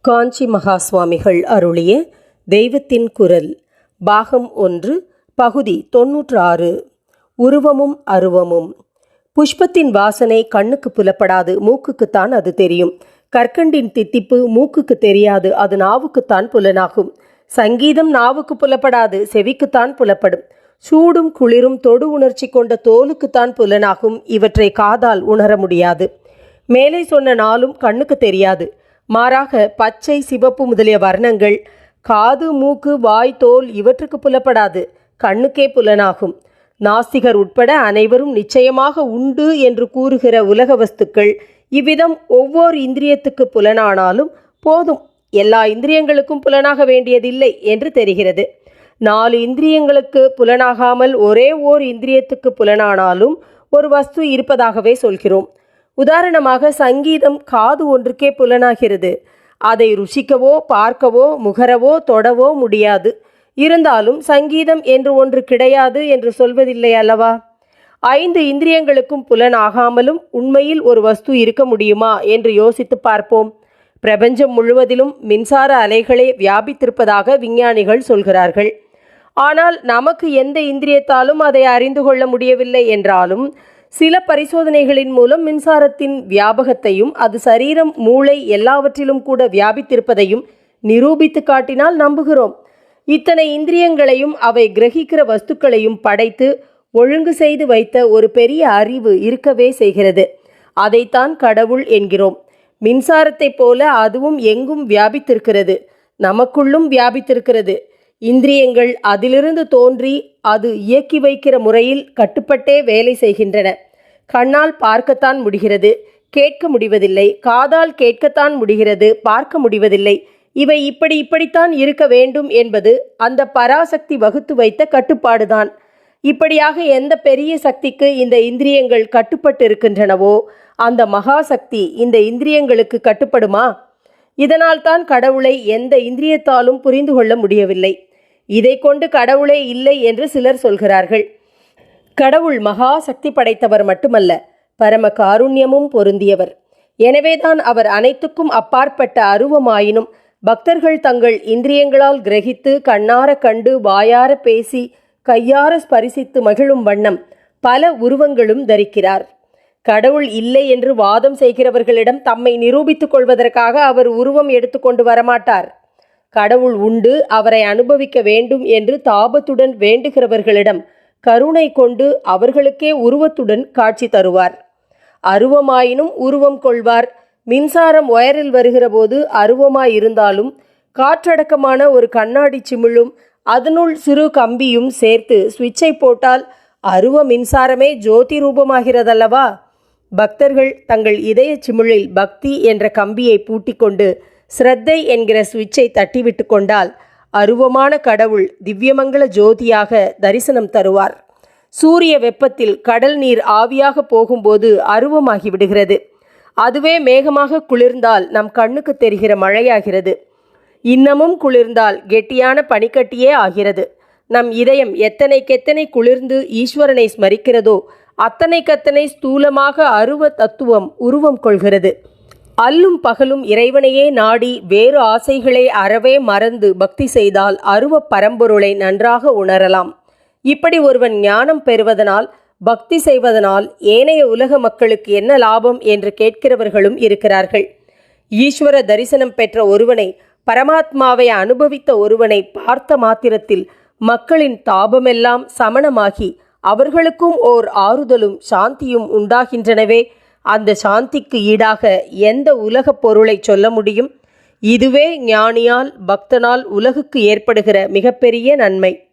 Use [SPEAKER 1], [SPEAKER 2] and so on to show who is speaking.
[SPEAKER 1] காஞ்சி மகா சுவாமிகள் அருளிய தெய்வத்தின் குரல் பாகம் ஒன்று பகுதி தொன்னூற்று ஆறு உருவமும் அருவமும். புஷ்பத்தின் வாசனை கண்ணுக்கு புலப்படாது மூக்குக்குத்தான் அது தெரியும். கற்கண்டின் தித்திப்பு மூக்குக்கு தெரியாது அது நாவுக்குத்தான் புலனாகும். சங்கீதம் நாவுக்கு புலப்படாது செவிக்குத்தான் புலப்படும். சூடும் குளிரும் தொடு உணர்ச்சி கொண்ட தோலுக்குத்தான் புலனாகும் இவற்றை காதால் உணர முடியாது. மேலே சொன்ன நாளும் கண்ணுக்கு தெரியாது. மாறாக பச்சை சிவப்பு முதலிய வர்ணங்கள் காது மூக்கு வாய் தோல் இவற்றுக்கு புலப்படாது. கண்ணுக்கே புலனாகும். நாஸ்திகர் உட்பட அனைவரும் நிச்சயமாக உண்டு என்று கூறுகிற உலக வஸ்துக்கள் இவ்விதம் ஒவ்வொரு இந்திரியத்துக்கு புலனானாலும் போதும். எல்லா இந்திரியங்களுக்கும் புலனாக வேண்டியதில்லை என்று தெரிகிறது. நாலு இந்திரியங்களுக்கு புலனாகாமல் ஒரே ஓர் இந்திரியத்துக்கு புலனானாலும் ஒரு வஸ்து இருப்பதாகவே சொல்கிறோம். உதாரணமாக சங்கீதம் காது ஒன்றுக்கே புலனாகிறது. அதை ருசிக்கவோ பார்க்கவோ முகரவோ தொடவோ முடியாது. இருந்தாலும் சங்கீதம் என்று ஒன்று கிடையாது என்று சொல்வதில்லை அல்லவா? ஐந்து இந்திரியங்களுக்கும் புலனாகாமலும் உண்மையில் ஒரு வஸ்து இருக்க முடியுமா என்று யோசித்து பார்ப்போம். பிரபஞ்சம் முழுவதிலும் மின்சார அலைகளே வியாபித்திருப்பதாக விஞ்ஞானிகள் சொல்கிறார்கள். ஆனால் நமக்கு எந்த இந்திரியத்தாலும் அதை அறிந்து கொள்ள முடியவில்லை என்றாலும் சில பரிசோதனைகளின் மூலம் மின்சாரத்தின் வியாபகத்தையும் அது சரீரம் மூளை எல்லாவற்றிலும் கூட வியாபித்திருப்பதையும் நிரூபித்து காட்டினால் நம்புகிறோம். இத்தனை இந்திரியங்களையும் அவை கிரகிக்கிற வஸ்துக்களையும் படைத்து ஒழுங்கு செய்து வைத்த ஒரு பெரிய அறிவு இருக்கவே செய்கிறது. அதைத்தான் கடவுள் என்கிறோம். மின்சாரத்தைப் போல அதுவும் எங்கும் வியாபித்திருக்கிறது. நமக்குள்ளும் வியாபித்திருக்கிறது. இந்திரியங்கள் அதிலிருந்து தோன்றி அது இயக்கி வைக்கிற முறையில் கட்டுப்பட்டே வேலை செய்கின்றன. கண்ணால் பார்க்கத்தான் முடிகிறது கேட்க முடிவதில்லை. காதால் கேட்கத்தான் முடிகிறது பார்க்க முடிவதில்லை. இவை இப்படி இப்படித்தான் இருக்க வேண்டும் என்பது அந்த பராசக்தி வகுத்து வைத்த கட்டுப்பாடுதான். இப்படியாக எந்த பெரிய சக்திக்கு இந்த இந்திரியங்கள் கட்டுப்பட்டு இருக்கின்றனவோ அந்த மகாசக்தி இந்த இந்திரியங்களுக்கு கட்டுப்படுமா? இதனால்தான் கடவுளை எந்த இந்திரியத்தாலும் புரிந்து கொள்ள முடியவில்லை. இதை கொண்டு கடவுளே இல்லை என்று சிலர் சொல்கிறார்கள். கடவுள் மகா சக்தி படைத்தவர் மட்டுமல்ல பரம காருண்யமும் பொருந்தியவர். எனவேதான் அவர் அனைத்துக்கும் அப்பாற்பட்ட அருவமாயினும் பக்தர்கள் தங்கள் இந்திரியங்களால் கிரகித்து கண்ணார கண்டு வாயார பேசி கையார ஸ்பரிசித்து மகிழும் வண்ணம் பல உருவங்களும் தரிக்கிறார். கடவுள் இல்லை என்று வாதம் செய்கிறவர்களிடம் தம்மை நிரூபித்துக் கொள்வதற்காக அவர் உருவம் எடுத்துக்கொண்டு வரமாட்டார். கடவுள் உண்டு அவரை அனுபவிக்க வேண்டும் என்று தாபத்துடன் வேண்டுகிறவர்களிடம் கருணை கொண்டு அவர்களுக்கே உருவத்துடன் காட்சி தருவார். அருவமாயினும் உருவம் கொள்வார். மின்சாரம் ஒயரில் வருகிற போது காற்றடக்கமான ஒரு கண்ணாடி சிமிழும் அதனுள் சிறு கம்பியும் சேர்த்து சுவிட்சை போட்டால் அருவ மின்சாரமே ஜோதி ரூபமாகிறதல்லவா பக்தர்கள் தங்கள் இதய சிமிழில் பக்தி என்ற கம்பியை பூட்டிக்கொண்டு ஸ்ரத்தை என்கிற சுவிட்சை தட்டிவிட்டு கொண்டால் அருவமான கடவுள் திவ்யமங்கள ஜோதியாக தரிசனம் தருவார். சூரிய வெப்பத்தில் கடல் நீர் ஆவியாக போகும்போது அருவமாகி விடுகிறது. அதுவே மேகமாக குளிர்ந்தால் நம் கண்ணுக்கு தெரிகிற மழையாகிறது. இன்னமும் குளிர்ந்தால் கெட்டியான பனிக்கட்டியே ஆகிறது. நம் இதயம் எத்தனைக்கெத்தனை குளிர்ந்து ஈஸ்வரனை ஸ்மரிக்கிறதோ அத்தனைக்கத்தனை ஸ்தூலமாக அருவ தத்துவம் உருவம் கொள்கிறது. அல்லும் பகலும் இறைவனையே நாடி வேறு ஆசைகளை அறவே மறந்து பக்தி செய்தால் அருவ பரம்பொருளை நன்றாக உணரலாம். இப்படி ஒருவன் ஞானம் பெறுவதனால் பக்தி செய்வதனால் ஏனைய உலக மக்களுக்கு என்ன லாபம் என்று கேட்கிறவர்களும் இருக்கிறார்கள். ஈஸ்வர தரிசனம் பெற்ற ஒருவனை பரமாத்மாவை அனுபவித்த ஒருவனை பார்த்த மாத்திரத்தில் மக்களின் தாபமெல்லாம் சமணமாகி அவர்களுக்கும் ஓர் ஆறுதலும் சாந்தியும் உண்டாகின்றனவே. அந்த சாந்திக்கு ஈடாக எந்த உலகப் பொருளை சொல்ல முடியும்? இதுவே ஞானியால் பக்தனால் உலகுக்கு ஏற்படுகிற மிகப்பெரிய நன்மை.